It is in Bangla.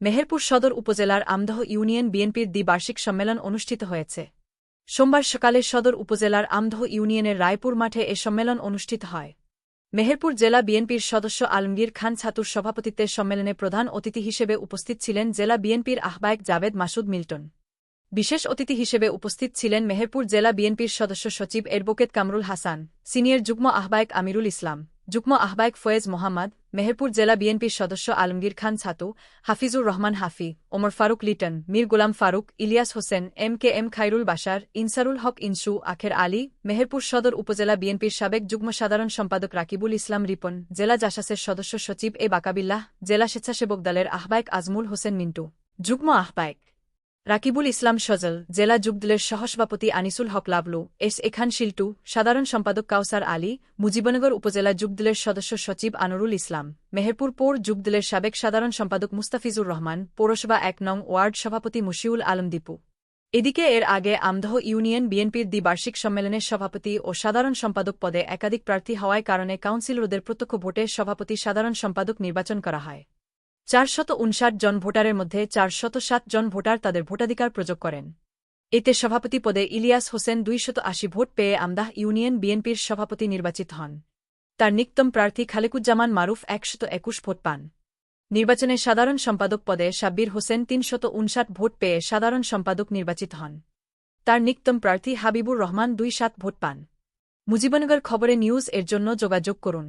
মেহেরপুর সদর উপজেলার আমদহ ইউনিয়ন বিএনপির দ্বিবার্ষিক সম্মেলন অনুষ্ঠিত হয়েছে। সোমবার সকালে সদর উপজেলার আমদহ ইউনিয়নের রায়পুর মাঠে এ সম্মেলন অনুষ্ঠিত হয়। মেহেরপুর জেলা বিএনপির সদস্য আলমগীর খান ছাতুর সভাপতিত্বে সম্মেলনে প্রধান অতিথি হিসেবে উপস্থিত ছিলেন জেলা বিএনপির আহ্বায়ক জাভেদ মাসুদ মিল্টন। বিশেষ অতিথি হিসেবে উপস্থিত ছিলেন মেহেরপুর জেলা বিএনপির সদস্য সচিব এডভোকেট কামরুল হাসান, সিনিয়র যুগ্ম আহ্বায়ক আমিরুল ইসলাম। যুগ্ম আহ্বায়ক ফয়েজ মোহাম্মদ, মেহেরপুর জেলা বিএনপির সদস্য আলমগীর খান ছাতু, Hafizur Rahman Hafi, Omar Faruk Liton, Mir Golam Faruk, Ilias Hossain, M K M Khairul Basar Insarul Haque ইনসু, আখের আলী, মেহেরপুর সদর উপজেলা বিএনপির সাবেক যুগ্ম সাধারণ সম্পাদক রাকিবুল ইসলাম রিপন, জেলা জাসাসের সদস্য সচিব এ বাকাবিল্লাহ, জেলা স্বেচ্ছাসেবক দলের আহ্বায়ক আজমুল হোসেন মিন্টু। যুগ্ম আহ্বায়ক রাকিবুল ইসলাম সজল, জেলা যুগদলের সহসভাপতি আনিসুল হক লাবলু, এস এখান শিল্টু, সাধারণ সম্পাদক কাউসার আলী, মুজিবনগর উপজেলা যুগদলের সদস্য সচিব আনুরুল ইসলাম, মেহেরপুর পৌর যুগদলের সাবেক সাধারণ সম্পাদক মুস্তাফিজুর রহমান, পৌরসভা এক নং ওয়ার্ড সভাপতি মুশিউল আলম দীপু। এদিকে এর আগে আমদহ ইউনিয়ন বিএনপির দ্বিবার্ষিক সম্মেলনের সভাপতি ও সাধারণ সম্পাদক পদে একাধিক প্রার্থী হওয়ায় কারণে কাউন্সিল কাউন্সিলরদের প্রত্যক্ষ ভোটে সভাপতি সাধারণ সম্পাদক নির্বাচন করা হয়। চারশত উনষাট জন ভোটারের মধ্যে চারশত সাত জন ভোটার তাদের ভোটাধিকার প্রযোগ করেন। এতে সভাপতি পদে ইলিয়াস হোসেন দুইশত আশি ভোট পেয়ে আমদাহ ইউনিয়ন বিএনপির সভাপতি নির্বাচিত হন। তার নিক্তম প্রার্থী খালেকুজ্জামান মারুফ একশত একুশ ভোট পান। নির্বাচনে সাধারণ সম্পাদক পদে সাব্বির হোসেন তিনশত উনষাট ভোট পেয়ে সাধারণ সম্পাদক নির্বাচিত হন। তার নিক্তম প্রার্থী হাবিবুর রহমান দুই সাত ভোট পান। মুজিবনগর খবরে নিউজ এর জন্য যোগাযোগ করুন।